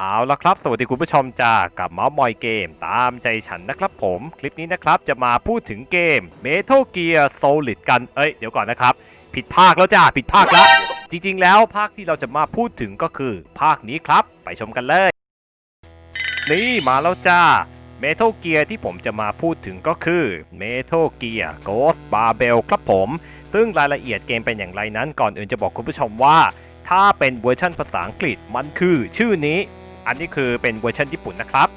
เอาละครับ สวัสดีคุณผู้ชมจ้ากับมาส์มอยเกม ตามใจฉันนะครับผม คลิปนี้นะครับจะมาพูดถึงเกม Metal Gear Solid กัน เอ้ย เดี๋ยวก่อนนะครับ ผิดภาคแล้วจ้า ผิดภาคแล้ว จริงๆ แล้วภาคที่เราจะมาพูดถึงก็คือ ภาคนี้ครับ ไปชมกันเลย นี่มาแล้วจ้า Metal Gear ที่ผมจะมาพูดถึงก็คือ Metal Gear Ghost Barbel ครับผม ซึ่งรายละเอียดเกมเป็นอย่างไรนั้นก่อนอื่นจะบอกคุณผู้ชมว่า ถ้าเป็นเวอร์ชันภาษาอังกฤษมันคือชื่อนี้ อันนี้คือเป็นเวอร์ชันญี่ปุ่นนะครับ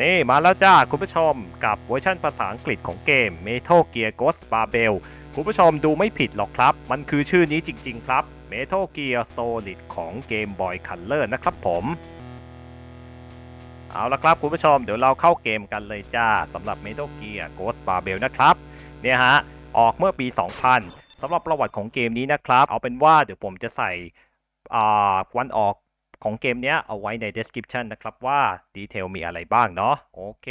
นี่มาแล้วจ้าคุณผู้ชมกับเวอร์ชันภาษาอังกฤษของเกม Metal Gear Ghost Barbel คุณผู้ชมดูไม่ผิดหรอกครับ มันคือชื่อนี้จริง ๆ ครับ Metal Gear Solid ของ Game Boy Color นะครับผมเอาละครับคุณผู้ชมเดี๋ยวเราเข้าเกมกันเลยจ้าสำหรับ Metal Gear Ghost Barbel นะครับเนี่ยฮะออกเมื่อปี 2000สำหรับประวัติของเกมนี้นะครับ เอาเป็นว่าเดี๋ยวผมจะใส่อ่าวันออก ของเกมเนี้ยเอาไว้ใน description นะครับว่าดีเทลมีอะไรบ้างเนาะโอเค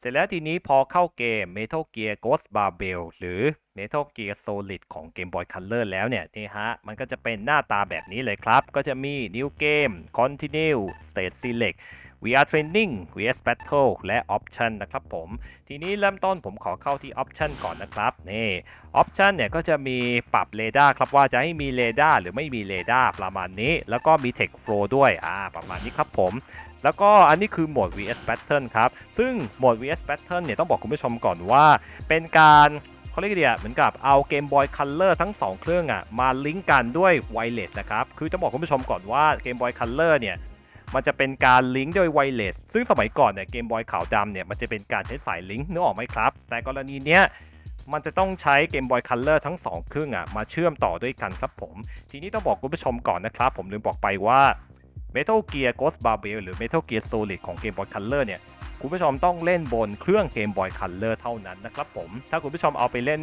เสร็จแล้วทีนี้พอเข้าเกม Metal Gear Ghost Barbel หรือ Metal Gear Solid ของ Game Boy Color แล้วเนี่ยนี่ฮะ มันก็จะเป็นหน้าตาแบบนี้เลยครับ ก็จะมี New Game Continue State Select VR Training VS Battle และ Option นะครับผม ทีนี้เริ่มต้นผมขอเข้าที่ Option ก่อนนะครับนี่ Option เนี่ยก็จะมีปรับเรดาร์ครับว่าจะให้มีเรดาร์หรือไม่มีเรดาร์ประมาณนี้ แล้วก็มี Tech Flow ด้วยอ่าประมาณนี้ครับผมแล้วก็อันนี้คือโหมด VS Pattern ครับ ซึ่งโหมด VS Pattern เนี่ยต้องบอกคุณผู้ชมก่อนว่า เป็นการเขาเรียกเดียเหมือนกับเอา Game Boy Color ทั้ง 2 เครื่องอะมาลิงก์กันด้วยไวเลสนะครับ คือต้องบอกคุณผู้ชมก่อนว่า Game Boy Color เนี่ย มันจะเป็นการลิงก์ด้วยไวเลสซึ่งสมัยก่อนเนี่ยเกมบอยขาวดำเนี่ยมันจะเป็นการใช้สายลิงก์นึกออกไหมครับ แต่กรณีเนี้ยมันจะต้องใช้เกมบอยคัลเลอร์ทั้ง 2 เครื่องอะมาเชื่อมต่อด้วยกันครับผม ทีนี้ต้องบอกคุณผู้ชมก่อนนะครับ ผมลืมบอกไปว่า Metal Gear Ghost Barbel หรือ Metal Gear Solid ของ Game Boy Color เนี่ยคุณผู้ชมต้องเล่นบนเครื่อง Game Boy Color เท่านั้นนะครับผม ถ้าคุณผู้ชมเอาไปเล่น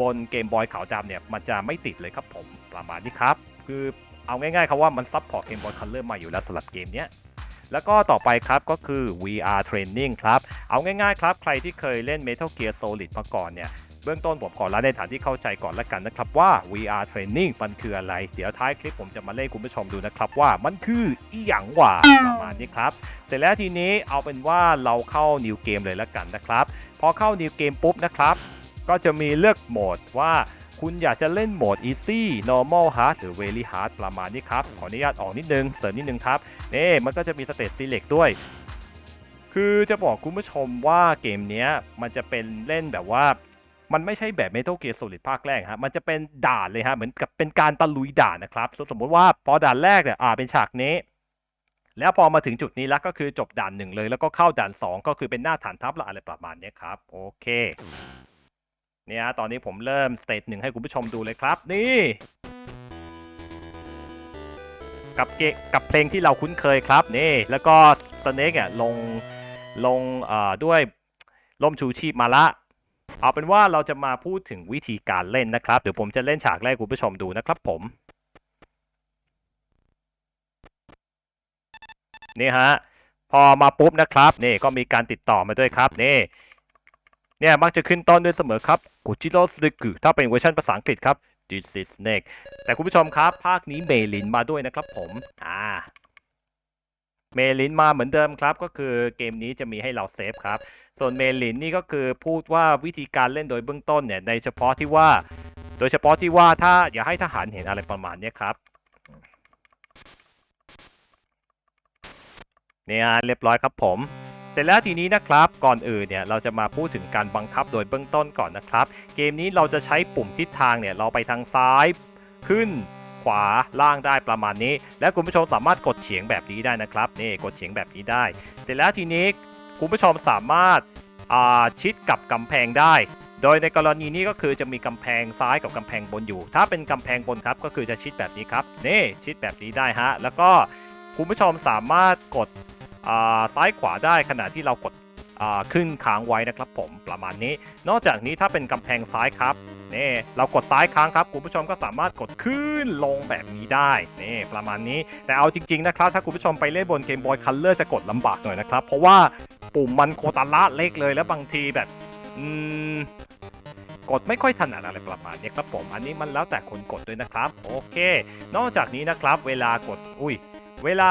บนเกมบอยขาวดำเนี่ยมันจะไม่ติดเลยครับผมประมาณนี้ครับ คือ เอาง่ายๆครับว่ามันซับพอร์ต Game Boy Color มาอยู่แล้วสำหรับเกมเนี้ยแล้วก็ต่อไปครับก็คือ VR Training ครับ เอาง่ายๆครับ ใครที่เคยเล่น Metal Gear Solid มาก่อนเนี่ยเบื้องต้นผมขอเล่าในฐานที่เข้าใจก่อนละกันนะครับว่า VR Training มันคืออะไร เดี๋ยวท้ายคลิปผมจะมาเล่นคุณผู้ชมดูนะครับว่ามันคืออีหยังว่าประมาณนี้ครับ เสร็จแล้วทีนี้เอาเป็นว่าเราเข้า New Game เลยละกันนะครับ พอเข้า New Game ปุ๊บนะครับ ก็จะมีเลือกโหมดว่า คุณอยากจะเล่นโหมด Easy Normal Hard หรือ Very Hard ประมาณนี้ครับ ขออนุญาตออกนิดนึง เสริมนิดนึงครับนี่มันก็จะมี State Select ด้วย คือจะบอกคุณผู้ชมว่าเกมนี้มันจะเป็นเล่นแบบว่ามันไม่ใช่แบบ Metal Gear Solid ภาคแรกฮะ มันจะเป็นด่านเลยฮะ เหมือนกับเป็นการตะลุยด่านนะครับ สมมติว่าพอด่านแรกเนี่ยอ่าเป็นฉากนี้ แล้วพอมาถึงจุดนี้แล้วก็คือจบด่านหนึ่งเลย แล้วก็เข้าด่าน 2 ก็คือเป็นหน้าฐานทัพละอะไรประมาณนี้ครับ โอเค เนี่ยตอนนี้ผมเริ่มสเตจหนึ่งให้คุณผู้ชมดูเลยครับ นี่ กับเกกับเพลงที่เราคุ้นเคยครับนี่ แล้วก็สเน็กอะลงลงเอ่อด้วยล่มชูชีพมาละ เอาเป็นว่าเราจะมาพูดถึงวิธีการเล่นนะครับ เดี๋ยวผมจะเล่นฉากแรกคุณผู้ชมดูนะครับผม นี่ฮะ พอมาปุ๊บนะครับ นี่ก็มีการติดต่อมาด้วยครับ นี่ เนี่ยมักจะขึ้นต้นด้วยเสมอครับกุจิโร่สเนกุถ้าเป็นเวอร์ชันภาษาอังกฤษครับ This is Snake แต่คุณผู้ชมครับ ภาคนี้เมลินมาด้วยนะครับผม อ่า เมลินมาเหมือนเดิมครับ ก็คือเกมนี้จะมีให้เราเซฟครับ ส่วนเมลินนี่ก็คือพูดว่าวิธีการเล่นโดยเบื้องต้นเนี่ย ในเฉพาะที่ว่า โดยเฉพาะที่ว่าถ้าอย่าให้ทหารเห็นอะไรประมาณนี้ครับเนี่ยเรียบร้อยครับผม เสร็จแล้วทีนี้นะครับก่อนอื่นเนี่ยเราจะมาพูดถึงการบังคับโดยเบื้องต้นก่อนนะครับ เกมนี้เราจะใช้ปุ่มทิศทางเนี่ยเราไปทางซ้ายขึ้นขวาล่างได้ประมาณนี้ และคุณผู้ชมสามารถกดเฉียงแบบนี้ได้นะครับนี่กดเฉียงแบบนี้ได้ เสร็จแล้วทีนี้คุณผู้ชมสามารถาชิดกับกำแพงได้ โดยในกรณีนี้ก็คือจะมีกำแพงซ้ายกับกำแพงบนอยู่ ถ้าเป็นกำแพงบนครับก็คือจะชิดแบบนี้ครับนี่ชิดแบบนี้ได้ฮะแล้วก็คุณผู้ชมสามารถกด ซ้ายขวาได้ขณะที่เรากดอ่าขึ้นค้างไว้นะครับผมประมาณนี้ นอกจากนี้ถ้าเป็นกำแพงซ้ายครับนี่เรากดซ้ายค้างครับคุณผู้ชมก็สามารถกดขึ้นลงแบบนี้ได้นี่ประมาณนี้ แต่เอาจริงๆนะครับถ้าคุณผู้ชมไปเล่นบนเกมบอยคัลเลอร์จะกดลำบากหน่อยนะครับ เพราะว่าปุ่มมันโคตรละเล็กเลยแล้วบางทีแบบอืมกดไม่ค่อยถนัดอะไรประมาณนี้ครับผม อันนี้มันแล้วแต่คนกดด้วยนะครับ โอเค นอกจากนี้นะครับ เวลากดอุ้ย เวลา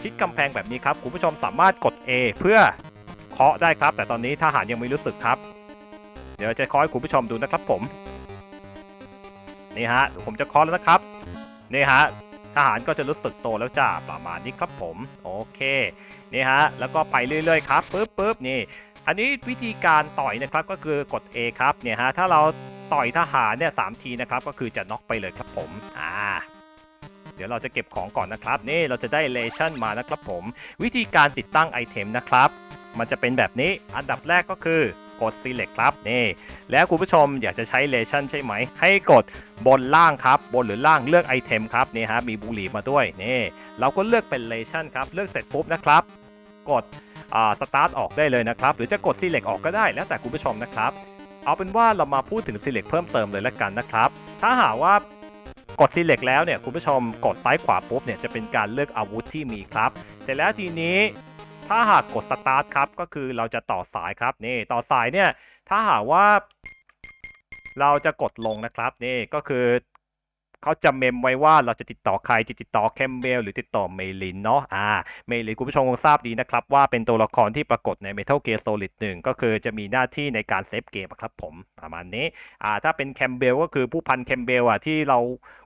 ชิดกำแพงแบบนี้ครับ คุณผู้ชมสามารถกด A เพื่อเคาะได้ครับ แต่ตอนนี้ทหารยังไม่รู้สึกครับ เดี๋ยวจะเคาะให้คุณผู้ชมดูนะครับผม นี่ฮะ ผมจะเคาะแล้วนะครับ นี่ฮะ ทหารก็จะรู้สึกโตแล้วจ้าประมาณนี้ครับผม โอเค นี่ฮะ แล้วก็ไปเรื่อยๆครับปึ๊บปึ๊บนี่ อันนี้วิธีการต่อยนะครับก็คือกด A ครับ เนี่ยฮะ ถ้าเราต่อยทหารเนี่ยสามทีนะครับ ก็คือจะน็อกไปเลยครับผม อ่า เดี๋ยวเราจะเก็บของก่อนนะครับ นี่เราจะได้เลชั่นมานะครับผม วิธีการติดตั้งไอเทมนะครับ มันจะเป็นแบบนี้อันดับแรกก็คือกด select ครับนี่แล้วคุณผู้ชมอยากจะใช้เลชั่นใช่ไหม ให้กดบนล่างครับบนหรือล่างเลือกไอเทมครับนี่ฮะมีบุหรี่มาด้วยนี่เราก็เลือกเป็นเลชั่นครับเลือกเสร็จปุ๊บนะครับ กดอ่าสตาร์ทออกได้เลยนะครับ หรือจะกด select ออกก็ได้แล้วแต่คุณผู้ชมนะครับ เอาเป็นว่าเรามาพูดถึง select เพิ่มเติมเลยละกันนะครับ ถ้าหากว่า กดซีเล็กแล้วเนี่ยคุณผู้ชมกดซ้ายขวาปุ๊บเนี่ยจะเป็นการเลือกอาวุธที่มีครับ เสร็จแล้วทีนี้ถ้าหากกดสตาร์ทครับก็คือเราจะต่อสายครับนี่ต่อสายเนี่ยถ้าหากว่า เราจะกดลงนะครับนี่ก็คือ เขาจะเมมไว้ว่าเราจะติดต่อใครจะติดต่อแคมเบลหรือติดต่อเมลินเนาะอ่าเมลินคุณผู้ชมคงทราบดีนะครับ ว่าเป็นตัวละครที่ปรากฏใน Metal Gear Solid 1 ก็คือจะมีหน้าที่ในการเซฟเกมครับผมประมาณนี้อ่าถ้าเป็นแคมเบลก็คือผู้พันแคมเบลอะที่เรา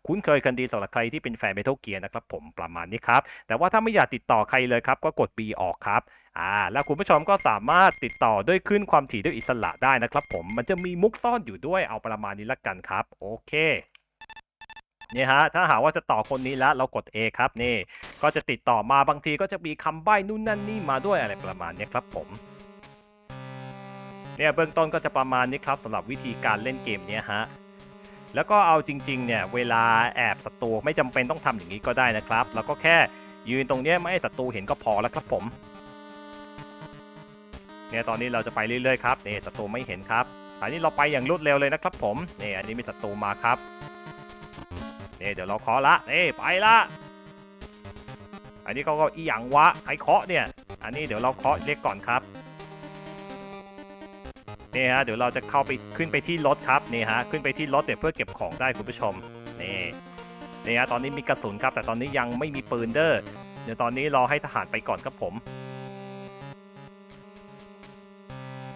คุ้นเคยกันดีสำหรับใครที่เป็นแฟน Metal Gear นะครับผมประมาณนี้ครับแต่ว่าถ้าไม่อยากติดต่อใครเลยครับก็กด B ออกครับอ่าแล้วคุณผู้ชมก็สามารถติดต่อด้วยขึ้นความถี่ด้วยอิสระได้นะครับผมมันจะมีมุกซ่อนอยู่ด้วยเอาประมาณนี้ละกันครับ โอเค นี่ฮะถ้าหากว่าจะต่อคนนี้แล้วเรากด A ครับนี่ ก็จะติดต่อมาบางทีก็จะมีคำใบ้นู่นนั่นนี่มาด้วยอะไรประมาณนี้ครับผมเนี่ยเบื้องต้นก็จะประมาณนี้ครับสำหรับวิธีการเล่นเกมเนี้ยฮะแล้วก็เอาจริงๆเนี่ยเวลาแอบศัตรูไม่จำเป็นต้องทำอย่างนี้ก็ได้นะครับ แล้วก็แค่ยืนตรงนี้ไม่ให้ศัตรูเห็นก็พอแล้วครับผมเนี่ยตอนนี้เราจะไปเรื่อยๆครับนี่ศัตรูไม่เห็นครับอันนี้เราไปอย่างรวดเร็วเลยนะครับผมนี่อันนี้มีศัตรูมาครับ นี่เดี๋ยวเราเคาะละนี่ไปละอันนี้เขาก็อีหยังวะใครเคาะเนี่ย อันนี้เดี๋ยวเราเคาะเรียกก่อนครับนี่ฮะเดี๋ยวเราจะเข้าไปขึ้นไปที่รถครับนี่ฮะขึ้นไปที่รถเนี่ยเพื่อเก็บของได้คุณผู้ชมนี่นี่ฮะตอนนี้มีกระสุนครับ แต่ตอนนี้ยังไม่มีปืนเด้อเดี๋ยวตอนนี้รอให้ทหารไปก่อนครับผม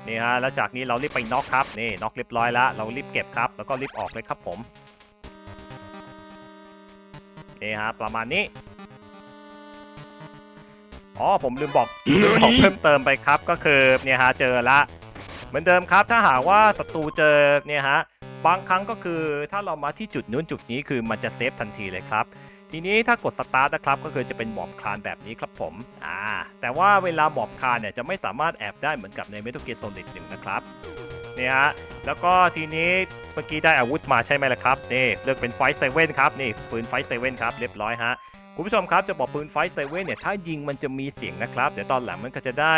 นี่ฮะแล้วจากนี้เรารีบไปน็อกครับนี่น็อกเรียบร้อยแล้วเรารีบเก็บครับ แล้วก็รีบออกเลยครับผม นี่ฮะประมาณนี้ อ๋อผมลืมบอกลืมบอกเพิ่มเติมไปครับก็คือเนี่ยฮะเจอละ เหมือนเดิมครับถ้าหากว่าศัตรูเจอเนี่ยฮะบางครั้งก็คือถ้าเรามาที่จุดนู้นจุดนี้คือมันจะเซฟทันทีเลยครับทีนี้ถ้ากดสตาร์ทนะครับก็คือจะเป็นหมอบคลานแบบนี้ครับผมอ่าแต่ว่าเวลาหมอบคลานเนี่ยจะไม่สามารถแอบได้เหมือนกับใน Metal Gear Solid 1นะครับ นี่ฮะแล้วก็ทีนี้เมื่อกี้ได้อาวุธมาใช่ไหมล่ะครับนี่เลือกเป็นไฟเซเว่นครับนี่ปืนไฟเซเว่นครับเรียบร้อยฮะคุณผู้ชมครับจะบอกปืนไฟเซเว่นเนี่ยถ้ายิงมันจะมีเสียงนะครับเดี๋ยวตอนหลังมันก็จะได้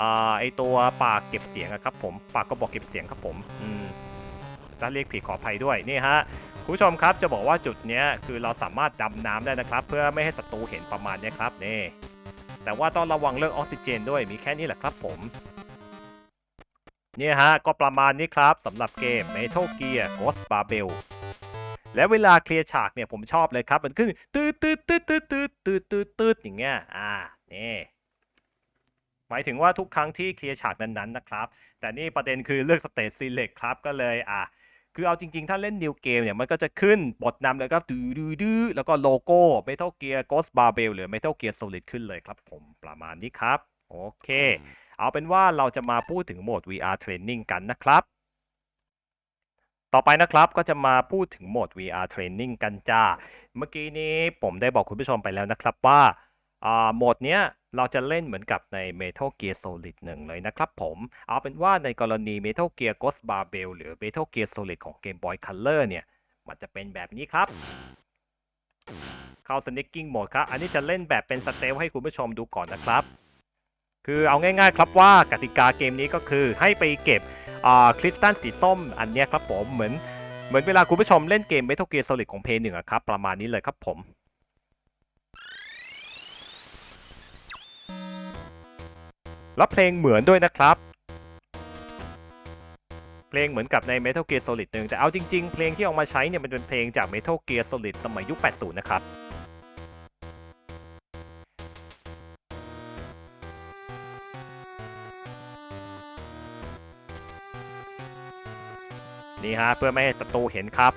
อ่าไอตัวปากเก็บเสียงครับผมปากก็บอกเก็บเสียงครับผมอืมถ้าเรียกผิดขออภัยด้วยนี่ฮะคุณผู้ชมครับจะบอกว่าจุดนี้คือเราสามารถดำน้ำได้นะครับ เพื่อไม่ให้ศัตรูเห็นประมาณนี้ครับนี่แต่ว่าต้องระวังเรื่องออกซิเจนด้วยมีแค่นี้แหละครับผม เนี่ยฮะ ก็ประมาณนี้ครับสำหรับเกม Metal Gear Ghost Babel และเวลาเคลียร์ฉากเนี่ยผมชอบเลยครับ มันขึ้นตืดตืดตืดตืดตืดตืดตืดตืดอย่างเงี้ยอ่านี่หมายถึงว่าทุกครั้งที่เคลียร์ฉากนั้นๆนะครับ แต่นี่ประเด็นคือเลือกสเตจซีเล็กครับก็เลยอะคือเอาจริงๆ ถ้าเล่นนิวเกมเนี่ยมันก็จะขึ้นบทนำแล้วก็ดื้อดื้อดื้อแล้วก็โลโก้ Metal Gear Ghost Barbel หรือ Metal Gear Solid ขึ้นเลยครับผมประมาณนี้ครับ โอเค เอาเป็นว่าเราจะมาพูดถึงโหมด VR Training กันนะครับ ต่อไปนะครับก็จะมาพูดถึงโหมด VR Training กันจ้า เมื่อกี้นี้ผมได้บอกคุณผู้ชมไปแล้วนะครับว่าอ่าโหมดเนี้ยเราจะเล่นเหมือนกับใน Metal Gear Solid 1 เลยนะครับผม เอาเป็นว่าในกรณี Metal Gear Ghost Barbel หรือ Metal Gear Solid ของ Game Boy Color เนี่ย มันจะเป็นแบบนี้ครับ เข้า Sneaking Mode ครับ อันนี้จะเล่นแบบเป็นสเตลให้คุณผู้ชมดูก่อนนะครับ คือเอาง่ายๆครับว่ากติกาเกมนี้ก็คือให้ไปเก็บคริสตัลสีส้มอันนี้ครับผมเหมือนเหมือนเวลาคุณผู้ชมเล่นเกม Metal Gear Solid ของ Play 1อะครับ ประมาณนี้เลยครับผมแล้วเพลงเหมือนด้วยนะครับ เพลงเหมือนกับใน Metal Gear Solid 1แต่เอาจริงๆ เพลงที่เอามาใช้เนี่ยมันเป็นเพลงจาก Metal Gear Solid สมัยยุค 80 นะครับ นี่ฮะเพื่อไม่ให้ศัตรูเห็นครับ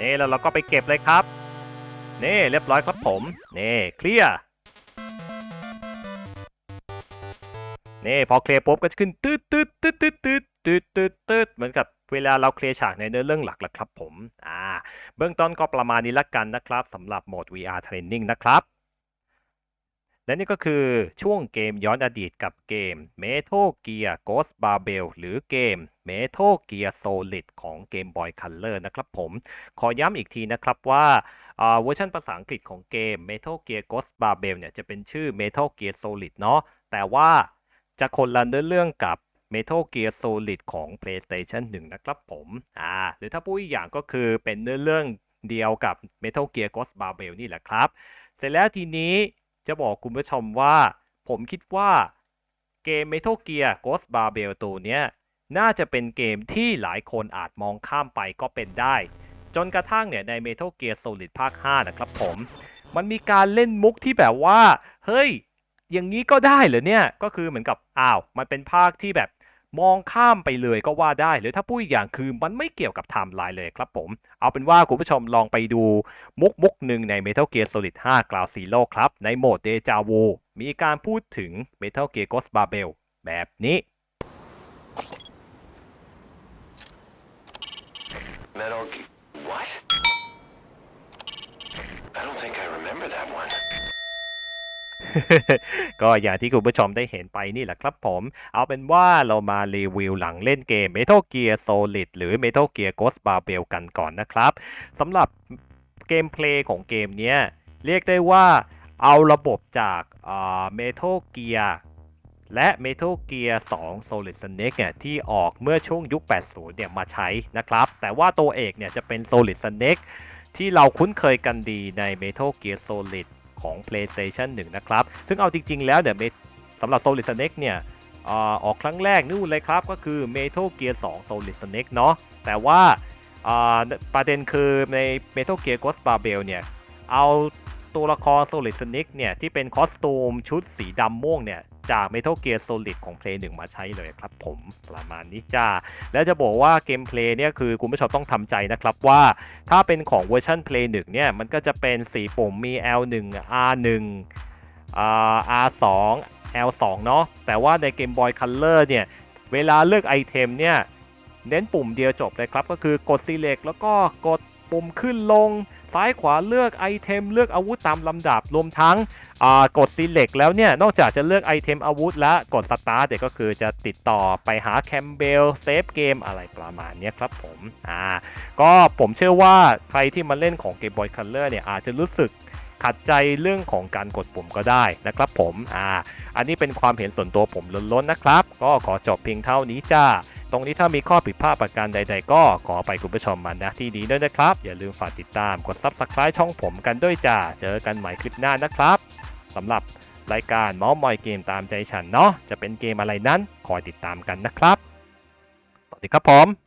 นี่แล้วเราก็ไปเก็บเลยครับ นี่เรียบร้อยครับผม นี่เคลียร์นี่พอเคลียร์ปุ๊บก็จะขึ้นตืดตืดตืดตืดตืดตืดตืดตืดเหมือนกับเวลาเราเคลียร์ฉากในเนื้อเรื่องหลักแหละครับผม อ่า เบื้องต้นก็ประมาณนี้ละกันนะครับสำหรับโหมด VR Training นะครับ และนี่ก็คือช่วงเกมย้อนอดีตกับเกม Metal Gear Ghost Barbell หรือเกม Metal Gear Solid ของ Game Boy Color นะครับผม ขอย้ำอีกทีนะครับว่าเวอร์ชันภาษาอังกฤษของเกม Metal Gear Ghost Barbell เนี่ยจะเป็นชื่อ Metal Gear Solid เนาะแต่ว่าจะคนละเนื้อเรื่องกับ Metal Gear Solid ของ PlayStation 1 นะครับผมอ่าหรือถ้าพูดอีกอย่างก็คือเป็นเนื้อเรื่องเดียวกับ Metal Gear Ghost Barbell นี่แหละครับ เสร็จแล้วทีนี้ จะบอกคุณผู้ชมว่า ผมคิดว่าเกม Metal Gear Ghost Barbell ตัวเนี้ยน่าจะเป็นเกมที่หลายคนอาจมองข้ามไปก็เป็นได้ จนกระทั่งเนี่ยใน Metal Gear Solid ภาค 5 นะครับผม มันมีการเล่นมุกที่แบบว่า เฮ้ย อย่างนี้ก็ได้เหรอเนี่ย ก็คือเหมือนกับ อ้าว มันเป็นภาคที่แบบ มองข้ามไปเลยก็ว่าได้ หรือถ้าพูดอีกอย่างคือมันไม่เกี่ยวกับไทม์ไลน์เลยครับผม เอาเป็นว่าคุณผู้ชมลองไปดูมุกมุกหนึ่งใน Metal Gear Solid 5 Ground Zero ครับ ในโหมด Deja Vu มีการพูดถึง Metal Gear Ghost b a r b e l แบบนี้ Metal Ge- What? I don't think I remember that one. ก็อย่างที่คุณผู้ชมได้เห็นไปนี่แหละครับผม เอาเป็นว่าเรามารีวิวหลังเล่นเกม Metal Gear Solid หรือ Metal Gear Ghost Barbell กันก่อนนะครับสำหรับเกมเพลย์ของเกมเนี้ยเรียกได้ว่าเอาระบบจากอ่า Metal Gear และ Metal Gear 2 Solid Snake เนี่ยที่ออกเมื่อช่วงยุค 80 เนี่ยมาใช้นะครับ แต่ว่าตัวเอกเนี่ยจะเป็น Solid Snake ที่เราคุ้นเคยกันดีใน Metal Gear Solid ของ PlayStation 1 นะครับ ซึ่งเอาจริง ๆ แล้วเนี่ยสำหรับ Solid Snake เนี่ยออกครั้งแรกนู่นเลยครับ ก็คือ Metal Gear 2 Solid Snake เนาะแต่ว่าประเด็นคือใน Metal Gear Ghost b a r b e l เนี่ยเอาตัวละคร Solid Snake เนี่ยที่เป็นคอสตูมชุดสีดำม่วงเนี่ย จาก Metal Gear Solid ของ Play 1 มาใช้เลยครับผมประมาณนี้จ้า แล้วจะบอกว่าเกมเพลย์เนี่ยคือคุณผู้ชมต้องทำใจนะครับว่าถ้าเป็นของเวอร์ชัน Play 1 เนี่ย มันก็จะเป็น 4 ปุ่มมี L1 R1 อ่า R2 L2 เนาะแต่ว่าใน Game Boy Color เนี่ยเวลาเลือกไอเทมเนี่ยเน้นปุ่มเดียวจบเลยครับ ก็คือกด Select แล้วก็กด ปุ่มขึ้นลง ซ้ายขวาเลือกไอเทมเลือกอาวุธตามลำดับรวมทั้งกด Select แล้วเนี่ย นอกจากจะเลือกไอเทมอาวุธและกด Start เดี๋ยวก็คือจะติดต่อไปหาแคมเบลเซฟเกมอะไรประมาณนี้ครับผมอ่าก็ผมเชื่อว่าใครที่มาเล่นของ Game Boy Color เนี่ยอาจจะรู้สึกขัดใจเรื่องของการกดปุ่มก็ได้นะครับผม อ่า อันนี้เป็นความเห็นส่วนตัวผมล้นๆนะครับ ก็ขอจบเพียงเท่านี้จ้า ตรงนี้ถ้ามีข้อผิดพลาดประการใด ๆ ก็ขอไปคุณผู้ชมมานะที่นี้ด้วยนะครับ อย่าลืมฝากติดตามกด Subscribe ช่องผมกันด้วยจ้าเจอกันใหม่คลิปหน้านะครับสำหรับรายการเมาส์มอยเกมตามใจฉันเนาะจะเป็นเกมอะไรนั้นคอยติดตามกันนะครับ สวัสดีครับผม